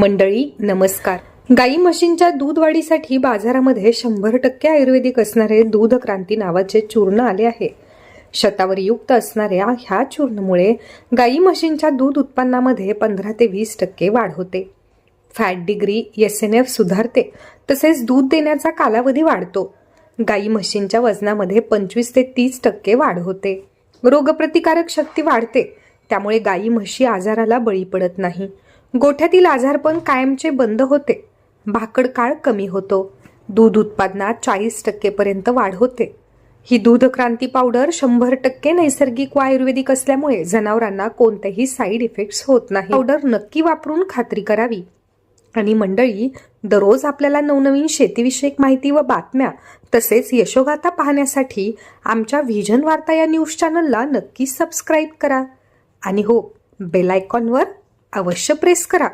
मंडळी नमस्कार. गाई म्हशींच्या दूध वाढीसाठी बाजारामध्ये शंभर टक्के आयुर्वेदिक असणारे दूध क्रांती नावाचे चूर्ण आले आहे. शतावर युक्त असणाऱ्या ह्या चूर्णमुळे गाई म्हशींच्या दूध उत्पन्नामध्ये पंधरा ते वीस टक्के वाढ होते. Fat degree S N F सुधारते तसेच दूध देण्याचा कालावधी वाढतो. गाई म्हशींच्या वजनामध्ये पंचवीस ते तीस टक्के वाढ होते. रोगप्रतिकारक शक्ती वाढते. त्यामुळे गाई म्हशी आजाराला बळी पडत नाही. गोठ्यातील आजारपण कायमचे बंद होते. भाकड काळ कमी होतो. दूध उत्पादनात चाळीस टक्केपर्यंत वाढ होते. ही दूध क्रांती पावडर शंभर टक्के नैसर्गिक व आयुर्वेदिक असल्यामुळे जनावरांना कोणतेही साईड इफेक्ट्स होत नाही पावडर नक्की वापरून खात्री करावी. आणि मंडळी दररोज आपल्याला नवनवीन शेतीविषयक माहिती व बातम्या तसेच यशोगाथा पाहण्यासाठी आमच्या व्हिजन वार्ता या न्यूज चॅनलला नक्की सबस्क्राईब करा. आणि हो बेल आयकॉनवर अवश्य प्रेस करा.